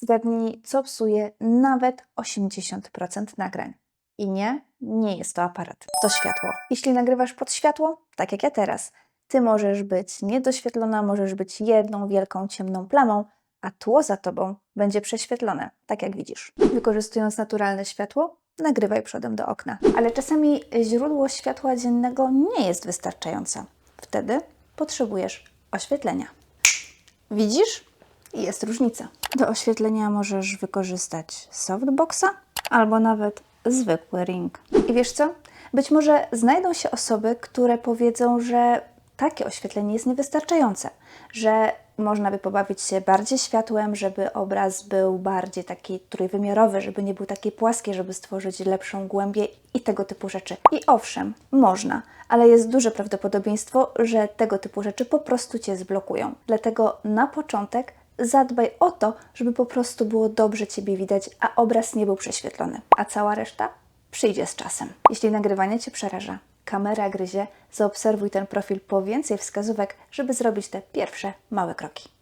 Zgadnij, co psuje nawet 80% nagrań. I nie, nie jest to aparat, to światło. Jeśli nagrywasz pod światło, tak jak ja teraz, ty możesz być niedoświetlona, możesz być jedną wielką ciemną plamą, a tło za tobą będzie prześwietlone, tak jak widzisz. Wykorzystując naturalne światło, nagrywaj przodem do okna. Ale czasami źródło światła dziennego nie jest wystarczające. Wtedy potrzebujesz oświetlenia. Widzisz? Jest różnica. Do oświetlenia możesz wykorzystać softboxa albo nawet zwykły ring. I wiesz co? Być może znajdą się osoby, które powiedzą, że takie oświetlenie jest niewystarczające, że można by pobawić się bardziej światłem, żeby obraz był bardziej taki trójwymiarowy, żeby nie był taki płaski, żeby stworzyć lepszą głębię i tego typu rzeczy. I owszem, można, ale jest duże prawdopodobieństwo, że tego typu rzeczy po prostu Cię zblokują. Dlatego na początek zadbaj o to, żeby po prostu było dobrze Ciebie widać, a obraz nie był prześwietlony, a cała reszta przyjdzie z czasem. Jeśli nagrywanie Cię przeraża, kamera gryzie, zaobserwuj ten profil po więcej wskazówek, żeby zrobić te pierwsze małe kroki.